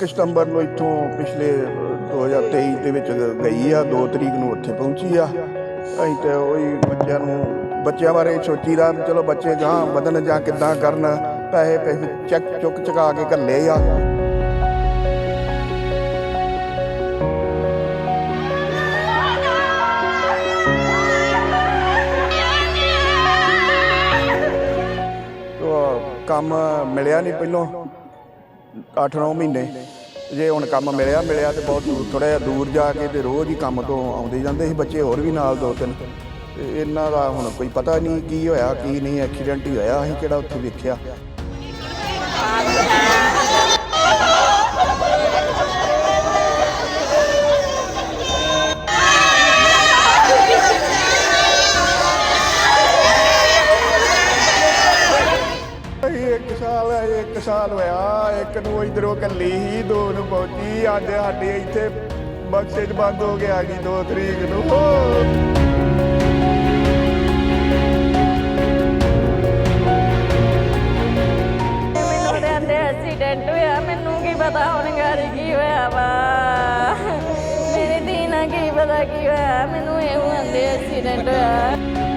1 ਸਤੰਬਰ ਨੂੰ ਇੱਥੋਂ ਪਿਛਲੇ ਅ, 2023 ਦੇ ਵਿੱਚ ਗਈ ਆ 2 ਤਰੀਕ ਨੂੰ ਉੱਥੇ ਪਹੁੰਚੀ ਆ। ਅਸੀਂ ਤੇ ਉਹੀ ਬੱਚਿਆਂ ਨੂੰ ਬੱਚਿਆਂ ਬਾਰੇ ਸੋਚੀਦਾ ਵੀ ਚਲੋ ਬੱਚੇ ਗਾਂ ਵਧਣ ਜਾਂ ਕਿੱਦਾਂ ਕਰਨ ਪੈਸੇ ਪੈਸੇ ਚੈੱਕ ਚੁੱਕ ਚੁਕਾ ਕੇ ਘੱਲੇ ਆ। ਕੰਮ ਮਿਲਿਆ ਨਹੀਂ ਪਹਿਲੋਂ। 8-9 ਮਹੀਨੇ ਜੇ ਹੁਣ ਕੰਮ ਮਿਲਿਆ ਮਿਲਿਆ ਤੇ ਬਹੁਤ ਦੂਰ ਥੋੜਾ ਜਿਹਾ ਦੂਰ ਜਾ ਕੇ ਤੇ ਰੋਜ਼ ਹੀ ਕੰਮ ਤੋਂ ਆਉਂਦੇ ਜਾਂਦੇ ਸੀ, ਬੱਚੇ ਹੋਰ ਵੀ ਨਾਲ ਦੋ ਤਿੰਨ। ਤੇ ਇਹਨਾਂ ਦਾ ਹੁਣ ਕੋਈ ਪਤਾ ਨਹੀਂ ਕੀ ਹੋਇਆ, ਕੀ ਨਹੀਂ, ਐਕਸੀਡੈਂਟ ਹੀ ਹੋਇਆ, ਅਸੀਂ ਕਿਹੜਾ ਉੱਥੇ ਵੇਖਿਆ। ਸਾਲ ਹੋਇਆ। ਇੱਕ ਨੂੰ ਇਧਰੋਂ ਕੱਲੀ ਹੀ, ਦੋ ਨੂੰ ਪਹੁੰਚੀ। ਅੱਜ ਸਾਡੇ ਇੱਥੇ ਬਕਸੇ ਬੰਦ ਹੋ ਗਿਆ ਜੀ 2 ਤਰੀਕ ਨੂੰ। ਮੈਨੂੰ ਤੇ ਆਂਦੇ ਐਕਸੀਡੈਂਟ ਹੋਇਆ, ਮੈਨੂੰ ਕੀ ਪਤਾ ਹੁਣ ਗਾੜੀ ਕੀ ਹੋਇਆ ਵਾ। ਮੇਰੀ ਧੀ ਨਾਲ ਕੀ ਪਤਾ ਕੀ ਹੋਇਆ, ਮੈਨੂੰ ਇਹੋ ਆਂਦੇ ਐਕਸੀਡੈਂਟ ਹੋਇਆ।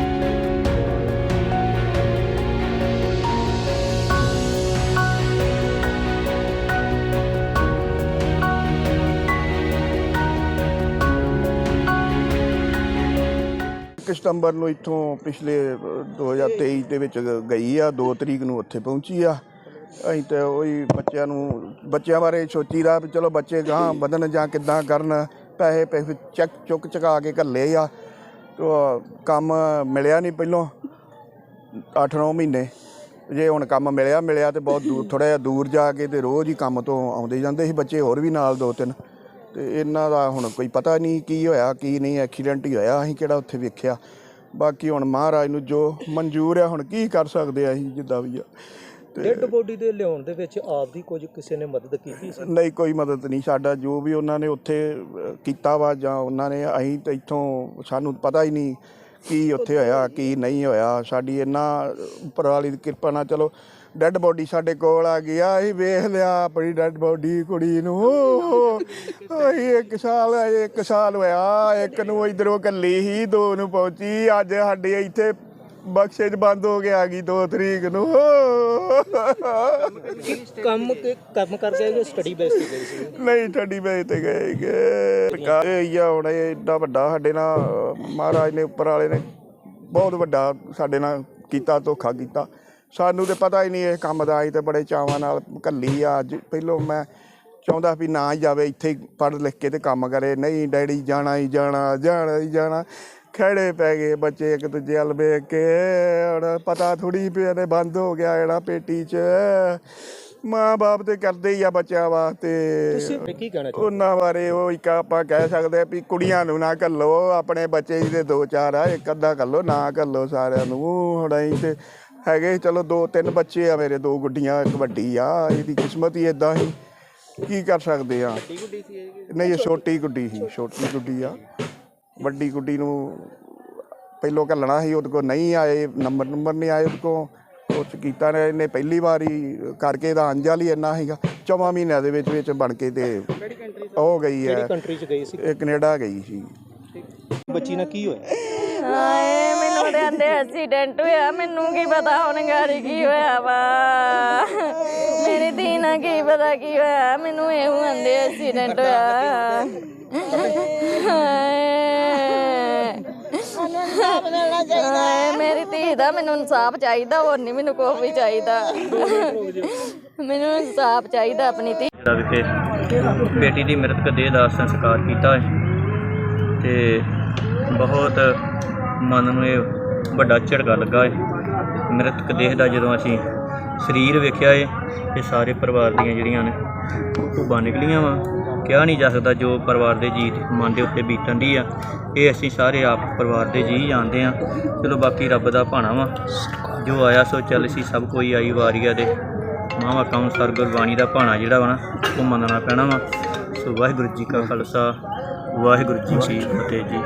ਸਤੰਬਰ ਨੂੰ ਇੱਥੋਂ ਪਿਛਲੇ ਅ, 2023 ਦੇ ਵਿੱਚ ਗਈ ਆ 2 ਤਰੀਕ ਨੂੰ ਉੱਥੇ ਪਹੁੰਚੀ ਆ। ਅਸੀਂ ਤੇ ਉਹੀ ਬੱਚਿਆਂ ਨੂੰ ਬੱਚਿਆਂ ਬਾਰੇ ਸੋਚੀਦਾ ਵੀ ਚਲੋ ਬੱਚੇ ਗਾਂ ਵਧਣ ਜਾਂ ਕਿੱਦਾਂ ਕਰਨ ਪੈਸੇ ਪੈਸੇ ਚੈੱਕ ਚੁੱਕ ਚੁਕਾ ਕੇ ਘੱਲੇ ਆ। ਤੇ ਕੰਮ ਮਿਲਿਆ ਨਹੀਂ ਪਹਿਲੋਂ 8-9 ਮਹੀਨੇ। ਜੇ ਹੁਣ ਕੰਮ ਮਿਲਿਆ ਮਿਲਿਆ ਤੇ ਬਹੁਤ ਦੂਰ ਥੋੜਾ ਜਿਹਾ ਦੂਰ ਜਾ ਕੇ ਤੇ ਰੋਜ਼ ਹੀ ਕੰਮ ਤੋਂ ਆਉਂਦੇ ਜਾਂਦੇ ਸੀ ਬੱਚੇ ਹੋਰ ਵੀ ਨਾਲ ਦੋ ਤਿੰਨ। ਤੇ ਇਹਨਾਂ ਦਾ ਹੁਣ ਕੋਈ ਪਤਾ ਨਹੀਂ ਕੀ ਹੋਇਆ ਕੀ ਨਹੀਂ ਐਕਸੀਡੈਂਟ ਹੀ ਹੋਇਆ ਅਸੀਂ ਕਿਹੜਾ ਉੱਥੇ ਵੇਖਿਆ। ਬਾਕੀ ਹੁਣ ਮਹਾਰਾਜ ਨੂੰ ਜੋ ਮਨਜ਼ੂਰ ਆ ਹੁਣ ਕੀ ਕਰ ਸਕਦੇ ਆ ਅਸੀਂ ਜਿੱਦਾਂ ਵੀ ਆ। ਡੈੱਡ ਬੋਡੀ ਦੇ ਲਿਆਉਣ ਦੇ ਵਿੱਚ ਆਪ ਦੀ ਕੁਝ ਕਿਸੇ ਨੇ ਮਦਦ ਕੀਤੀ ਸੀ? ਨਹੀਂ ਕੋਈ ਮਦਦ ਨਹੀਂ। ਸਾਡਾ ਜੋ ਵੀ ਉਹਨਾਂ ਨੇ ਉੱਥੇ ਕੀਤਾ ਵਾ ਜਾਂ ਉਹਨਾਂ ਨੇ ਅਸੀਂ ਤਾਂ ਇੱਥੋਂ ਸਾਨੂੰ ਪਤਾ ਹੀ ਨਹੀਂ ਕੀ ਉੱਥੇ ਹੋਇਆ, ਕੀ ਨਹੀਂ ਹੋਇਆ, ਸਾਡੀ ਇੰਨਾ ਪਰਾਲੀ ਦੀ ਕਿਰਪਾ ਨਾਲ ਚਲੋ ਡੈੱਡ ਬੋਡੀ ਸਾਡੇ ਕੋਲ ਆ ਗਈ ਆ, ਅਸੀਂ ਵੇਖ ਲਿਆ ਆਪਣੀ ਡੈੱਡ ਬੋਡੀ ਕੁੜੀ ਨੂੰ। ਅਸੀਂ ਇੱਕ ਸਾਲ ਇੱਕ ਸਾਲ ਹੋਇਆ, ਇੱਕ ਨੂੰ ਇਧਰੋਂ ਕੱਲੀ ਹੀ ਦੋ ਨੂੰ ਪਹੁੰਚੀ, ਅੱਜ ਸਾਡੇ ਇੱਥੇ ਬਕਸੇ 'ਚ ਬੰਦ ਹੋ ਕੇ ਆ ਗਈ 2 ਤਰੀਕ ਨੂੰ। ਕੰਮ ਕੰਮ ਕਰਕੇ ਆਏ ਸਟੱਡੀ ਬੇਸ ਤੇ ਗਏ ਸੀ? ਨਹੀਂ ਠੱਡੀ ਵੇਚ ਤੇ ਗਏ ਗਏ ਇਹ ਆ ਹੁਣ ਇਹ ਏਡਾ ਵੱਡਾ ਸਾਡੇ ਨਾਲ ਮਹਾਰਾਜ ਨੇ ਉੱਪਰ ਵਾਲੇ ਨੇ ਬਹੁਤ ਵੱਡਾ ਸਾਡੇ ਨਾਲ ਕੀਤਾ ਧੋਖਾ ਕੀਤਾ। ਸਾਨੂੰ ਤੇ ਪਤਾ ਹੀ ਨਹੀਂ ਇਹ ਕੰਮ ਦਾ ਅਸੀਂ ਤੇ ਬੜੇ ਚਾਵਾਂ ਨਾਲ ਕੱਲੀ ਆ। ਅੱਜ ਪਹਿਲੋਂ ਮੈਂ ਚਾਹੁੰਦਾ ਵੀ ਨਾ ਜਾਵੇ ਇੱਥੇ ਪੜ੍ਹ ਲਿਖ ਕੇ ਤੇ ਕੰਮ ਕਰੇ। ਨਹੀਂ ਡੈਡੀ ਜਾਣਾ ਹੀ ਜਾਣਾ ਜਾਣਾ ਹੀ ਜਾਣਾ। ਖੜੇ ਪੈ ਗਏ ਬੱਚੇ ਇੱਕ ਦੂਜੇ ਵੱਲ ਵੇਖ ਕੇ। ਹੁਣ ਪਤਾ ਥੋੜੀ ਵੀ ਇਹਨੇ ਬੰਦ ਹੋ ਗਿਆ ਜਿਹੜਾ ਪੇਟੀ 'ਚ। ਮਾਂ ਬਾਪ ਤੇ ਕਰਦੇ ਹੀ ਆ ਬੱਚਿਆਂ ਵਾਸਤੇ। ਤੁਸੀਂ ਕੀ ਕਹਿਣਾ ਚਾਹੁੰਦੇ ਉਹਨਾਂ ਬਾਰੇ ਉਹ ਇੱਕ ਆਪਾਂ ਕਹਿ ਸਕਦੇ ਆ ਵੀ ਕੁੜੀਆਂ ਨੂੰ ਨਾ ਘੱਲੋ ਆਪਣੇ ਬੱਚੇ ਜਿਹਦੇ ਦੋ ਚਾਰ ਆ ਇੱਕ ਅੱਧਾ ਘੱਲੋ ਨਾ ਘੱਲੋ ਸਾਰਿਆਂ ਨੂੰ। ਹੁਣ ਅਸੀਂ ਤੇ ਹੈਗੇ ਚਲੋ ਦੋ ਤਿੰਨ ਬੱਚੇ ਆ ਮੇਰੇ ਦੋ ਗੁੱਡੀਆਂ ਇੱਕ ਵੱਡੀ ਆ ਇਹਦੀ ਕਿਸਮਤ ਹੀ ਇਦਾਂ ਹੀ ਕੀ ਕਰ ਸਕਦੇ ਆ? ਨਹੀਂ ਇਹ ਛੋਟੀ ਗੁੱਡੀ ਸੀ ਛੋਟੀ ਗੁੱਡੀ ਆ। ਵੱਡੀ ਗੁੱਡੀ ਨੂੰ ਪਹਿਲੋਂ ਘੱਲਣਾ ਸੀ ਉਹਦੇ ਕੋਲ ਨਹੀਂ ਆਏ ਨੰਬਰ ਨੰਬਰ ਨਹੀਂ ਆਏ ਉਹਦੇ ਕੋਲ। ਉਹ 'ਚ ਕੀਤਾ ਨੇ ਇਹਨੇ ਪਹਿਲੀ ਵਾਰੀ ਕਰਕੇ ਇਹਦਾ ਅੰਜਲ ਹੀ ਇੰਨਾ ਸੀਗਾ। ਚੌਵਾਂ ਮਹੀਨਿਆਂ ਦੇ ਵਿੱਚ ਵਿੱਚ ਬਣ ਕੇ ਤੇ ਹੋ ਗਈ ਹੈ। ਕਿਹੜੀ ਕੰਟਰੀ ਚ ਗਏ ਸੀ? ਇਹ ਕੈਨੇਡਾ ਗਈ ਸੀ। ਬੱਚੀ ਨਾਲ ਕੀ ਹੋਇਆ? ਹਾਏ ਮੈਨੂੰ ਤੇ ਆਂਦੇ ਐਕਸੀਡੈਂਟ ਹੋਇਆ। ਮੈਨੂੰ ਕੀ ਪਤਾ ਹੁਣ ਗਾੜੀ ਕੀ ਹੋਇਆ ਵਾ। ਮੇਰੀ ਧੀ ਨਾਲ ਕੀ ਪਤਾ ਕੀ ਹੋਇਆ। ਮੈਨੂੰ ਇਹੋ ਆਂਦੇ ਐਕਸੀਡੈਂਟ ਹੋਇਆ। ਹਾਏ ਮੇਰੀ ਧੀ ਦਾ ਮੈਨੂੰ ਇਨਸਾਫ ਚਾਹੀਦਾ ਹੋਰ ਨਹੀਂ ਮੈਨੂੰ ਕੋਈ ਵੀ ਚਾਹੀਦਾ। ਮੈਨੂੰ ਇਨਸਾਫ ਚਾਹੀਦਾ ਆਪਣੀ ਧੀ। ਜਿਹੜਾ ਵਿਖੇ ਬੇਟੀ ਦੀ ਮ੍ਰਿਤਕ ਦੇਹ ਦਾ ਸੰਸਕਾਰ ਕੀਤਾ ਹੈ ਤੇ ਬਹੁਤ ਮਨ ਨੂੰ ਇਹ ਵੱਡਾ ਝਟਕਾ ਲੱਗਾ ਹੈ। ਮ੍ਰਿਤਕ ਦੇਹ ਦਾ ਜਦੋਂ ਅਸੀਂ ਸਰੀਰ ਵੇਖਿਆ ਹੈ ਤੇ ਸਾਰੇ ਪਰਿਵਾਰ ਦੀਆਂ ਜਿਹੜੀਆਂ ਨੇ ਧੁੱਬਾਂ ਨਿਕਲੀਆਂ ਵਾ। ਕਿਹਾ ਨਹੀਂ ਜਾ ਸਕਦਾ ਜੋ ਪਰਿਵਾਰ ਦੇ ਜੀ ਮਨ ਦੇ ਉੱਤੇ ਬੀਤਣ ਦੀ ਆ। ਇਹ ਅਸੀਂ ਸਾਰੇ ਆਪ ਪਰਿਵਾਰ ਦੇ ਜੀ ਜਾਣਦੇ ਆ। ਚਲੋ ਬਾਕੀ ਰੱਬ ਦਾ ਭਾਣਾ ਵਾ। ਜੋ ਆਇਆ ਸੋ ਚੱਲ ਸੀ, ਸਭ ਕੋਈ ਆਈ ਵਾਰੀਆ ਦੇ ਮਾਵਾ ਕਾਉਂਸਰ ਗੁਰਬਾਣੀ ਦਾ ਭਾਣਾ ਜਿਹੜਾ ਵਾ ਨਾ, ਉਹ ਮੰਨਣਾ ਪੈਣਾ ਵਾ। ਸੋ ਵਾਹਿਗੁਰੂ ਜੀ ਕਾ ਖਾਲਸਾ, ਵਾਹਿਗੁਰੂ ਜੀ ਕੀ ਫਤਿਹ ਜੀ।